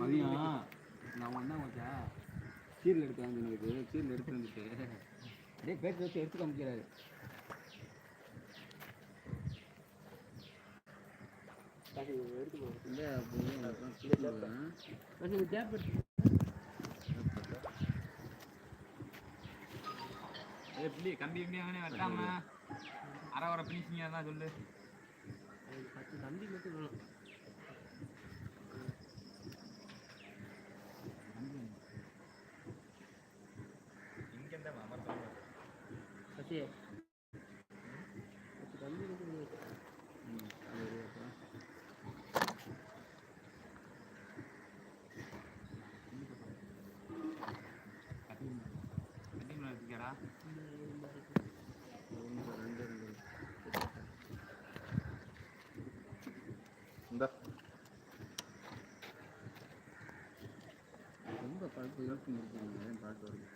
மதியம் நான் ஒன்றா வச்சா சீரில் எடுத்து வந்து சீரில் எடுத்து வந்துட்டு. அப்படியே பேச்சு வச்சு எடுத்து காமிக்கிறாரு. எப்படி கம்பி கம்பி அவனே வெட்டாம அரை வர பினிஷிங்க தான் சொல்லு. இங்க இருக்கியாடா ரொம்ப இருக்குங்க பாட்டு வருது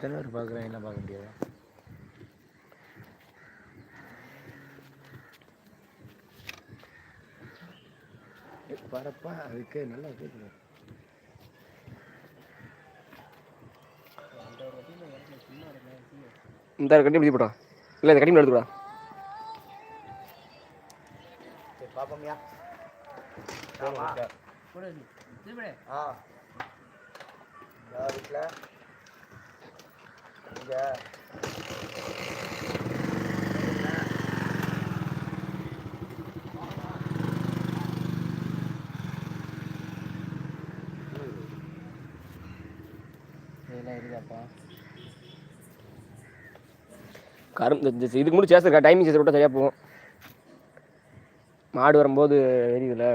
இத்தனை பேர் பார்க்குறேன் என்ன பார்க்க முடியாது? பரப்பா அதுக்கு நல்லா கேட்குது இந்த கட்டி பிடிச்சி போட்டா இல்லை இந்த கட்டி எடுத்துடா பாப்போம்யா ஆ. வீட்டில் இங்கே கரும் இதுக்கு முன்னாடி சேசர் டைமிங் சேசர் விட்டா சரியாக போகும். மாடு வரும்போது எரியுதுல.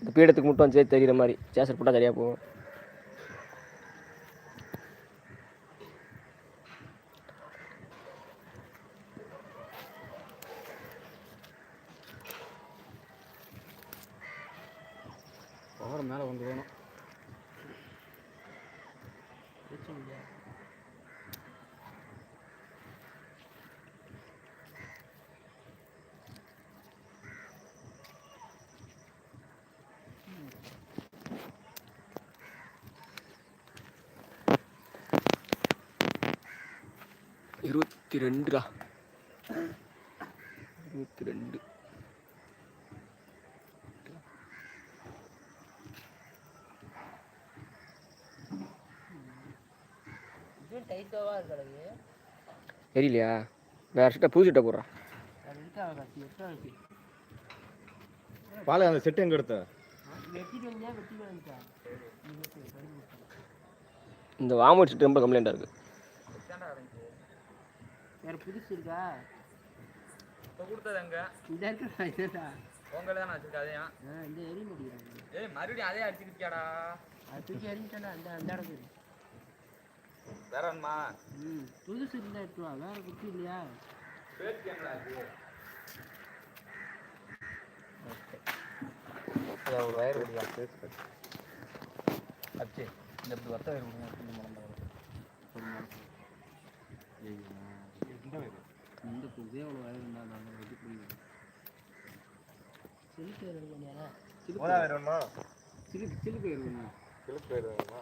இந்த பீடத்துக்கு மட்டும் சேர்த்து தெரிகிற மாதிரி சேசர் போட்டால் சரியாக போகும். பவர் மேலே வந்து வேணும். இருபத்தி ரெண்டுடா. இருபத்தி ரெண்டு. தெரியலையா? வேறு சீட்டை புது சீட்டை போடுறா. பாலு அந்த செட்டு எங்கே எடுத்த? இந்த வாமட் சீட்டு ரொம்ப கம்ப்ளைண்ட்டாக இருக்குது வேற புதுசு இருக்கா? இப்போ கொடுத்தது அங்க இந்த இருக்கா இதுடா உங்களை தானே வச்சிருக்க ஆ இந்த எரிய முடியாது ஏய் மறுபடியும் அதே அடிச்சுக்கிட்டியாடா அது தூக்கி எரிஞ்சிட்டா அந்த அந்த இடத்துக்கு. வேற வேணுமா ம் புதுசு இருந்தா எடுத்து வா வேற குச்சி இல்லையா? பேசியாங்களா அது. ஒரு வயர் முடியா அச்சு இந்த இப்படி வத்த வயிறு கொடுங்க இந்த மரம் இந்த புதுசே அவ்வளோ வயர் இருந்தால் நாங்கள் செலுத்து பண்ணியா மூணா வயர் வேணுமா? சிலுக்கு சிலுக்கு இருக்குண்ணா கிழக்கு வயர் வேணுமா?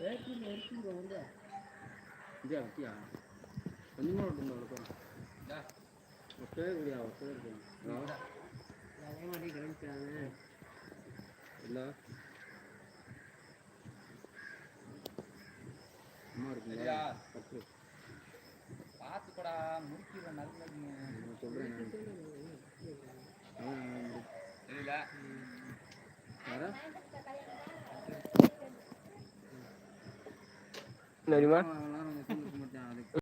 எடுத்துங்க வந்து இதே கொஞ்சமாக இல்லை அம்மா இருக்குங்களா பத்து பார்த்து முடிக்கிற நல்ல நான் சொல்கிறேன் தெரியல யாரா என்ன தெரியுமா அவன்